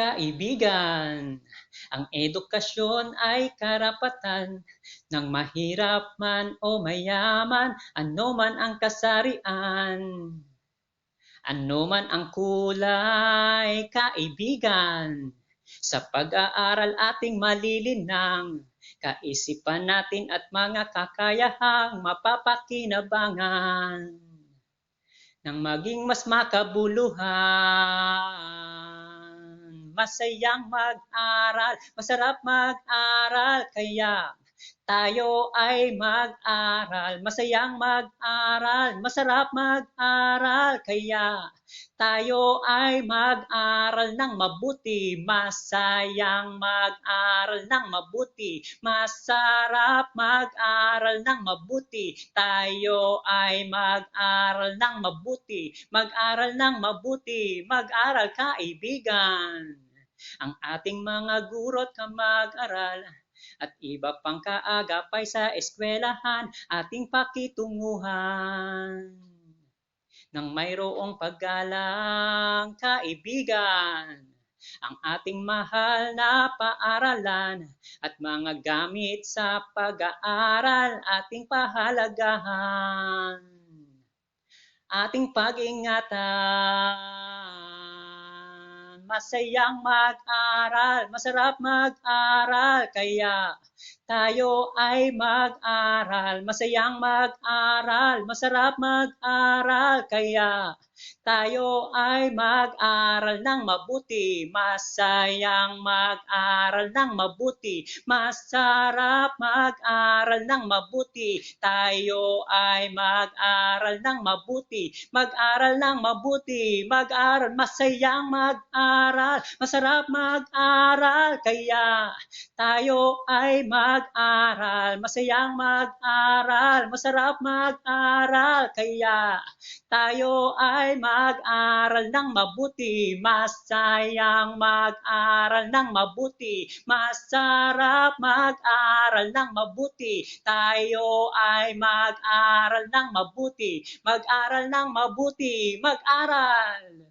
Kaibigan, ang edukasyon ay karapatan. Ng mahirap man o mayaman, ano man ang kasarian. Ano man ang kulay, kaibigan, sa pag-aaral ating malilinang, kaisipan natin at mga kakayahang mapapakinabangan. Nang maging mas makabuluhan masayang mag-aral, masarap mag-aral, kaya tayo ay mag-aral, masayang mag-aral, masarap mag-aral, kaya tayo ay mag-aral ng mabuti, masayang mag-aral ng mabuti, masarap mag-aral ng mabuti, tayo ay mag-aral ng mabuti, mag-aral ng mabuti, mag-aral kaibigan ang ating mga guro't kamag-aral at iba pang kaagapay sa eskwelahan ating pakitunguhan. Nang mayroong paggalang kaibigan, ang ating mahal na paaralan at mga gamit sa pag-aaral ating pahalagahan. Ating pag-ingatan masayang mag-aral, masarap mag-aral, kaya tayo ay mag-aral, masayang mag-aral, masarap mag-aral, kaya tayo ay mag-aral ng mabuti, masayang mag-aral ng mabuti, masarap mag-aral ng mabuti, tayo ay mag-aral ng mabuti, mag-aral ng mabuti, mag-aral, masayang mag-aral, masarap mag-aral, kaya tayo ay mag-aral, masayang mag-aral, masarap mag-aral, kaya tayo ay mag-aral ng mabuti, masayang mag-aral ng mabuti, masarap mag-aral ng mabuti, tayo ay mag-aral ng mabuti, mag-aral ng mabuti, mag-aral.